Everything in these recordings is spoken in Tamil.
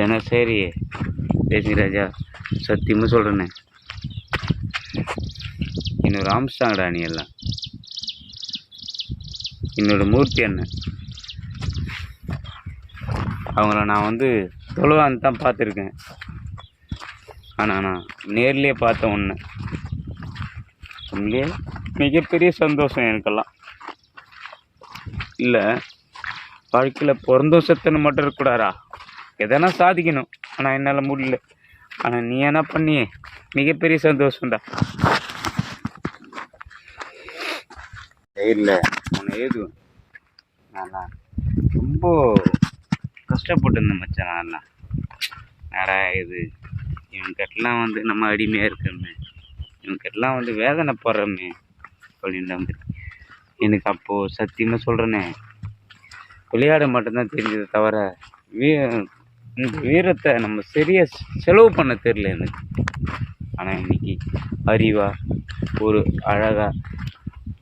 ஏன்னா சரி? பேசுங்க ராஜா. சத்தியமாக சொல்கிறேனே இன்னொரு ஆம்ஸ்டாங்கடா நீ எல்லாம். என்னோட மூர்த்தி அண்ணன். அவங்கள நான் வந்து தொழுவான்னு தான் பார்த்துருக்கேன். ஆனால் நான் நேர்லேயே பார்த்த ஒன்று உண்மையிலே மிகப்பெரிய சந்தோஷம் எனக்கெல்லாம். இல்லை வாழ்க்கையில் பிறந்தோம் மட்டும் இருக்கக்கூடாரா எதனா சாதிக்கணும். ஆனால் என்னால் முடியல. ஆனால் நீ என்ன பண்ணியே? மிகப்பெரிய சந்தோஷம்டா. இல்லை உன்னை ஏதுவேன் நான்? ரொம்ப கஷ்டப்பட்டுருந்தேன் மச்சான் நான்லாம். என்னடா இது? இவன்கிட்டலாம் வந்து நம்ம அடிமையாக இருக்கோமே. இவன்கிட்டலாம் வந்து வேதனை போடுறோமே அப்படின்ற மாதிரி. எனக்கு அப்போது சத்தியமாக சொல்கிறேனே விளையாட மட்டும்தான் தெரிஞ்சது தவிர வீ இந்த வீரத்தை நம்ம சரியாக செலவு பண்ண தெரியல எனக்கு. ஆனால் இன்னைக்கு அறிவா ஒரு அழகா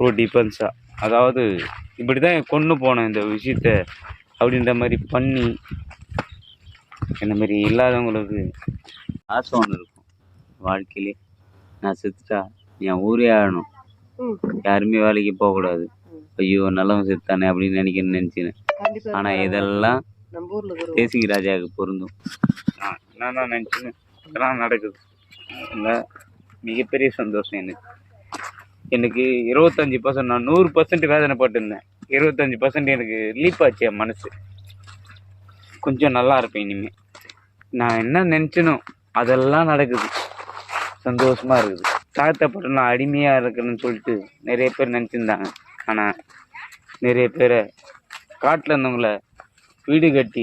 ஒரு டிஃபென்ஸாக அதாவது இப்படி தான் கொண்டு போனேன் இந்த விஷயத்த அப்படின்ற மாதிரி பண்ணி இந்த மாதிரி இல்லாதவங்களுக்கு ஆசை ஒன்று இருக்கும். வாழ்க்கையிலே நான் செத்துட்டா என் ஊரே ஆழணும் ம். யாருமே வேலைக்கு போகக்கூடாது. ஐயோ நல்லவன் செத்தானே அப்படின்னு நினைக்கணும்னு நினச்சினேன் ஆனால் இதெல்லாம் நம்ம ஊர்ல தேசிங்க ராஜாவுக்கு பொருந்தும். நான் நான் நினச்சினேன் இதெல்லாம் நடக்குது. இல்லை மிகப்பெரிய சந்தோஷம் எனக்கு. எனக்கு இருபத்தஞ்சி பர்சன்ட் நான் நூறு பர்சன்ட் வேதனைப்பட்டிருந்தேன். இருபத்தஞ்சி பர்சன்ட் எனக்கு ரிலீஃப் ஆச்சு என் மனசு. கொஞ்சம் நல்லா இருப்பேன் இனிமேல் நான் என்ன நினச்சனோ அதெல்லாம் நடக்குது. சந்தோஷமா இருக்குது. தாழ்த்தப்பட்டு நான் அடிமையாக இருக்கணும்னு சொல்லிட்டு நிறைய பேர் நினச்சிருந்தாங்க. ஆனால் நிறைய பேரை காட்டில் இருந்தவங்கள வீடு கட்டி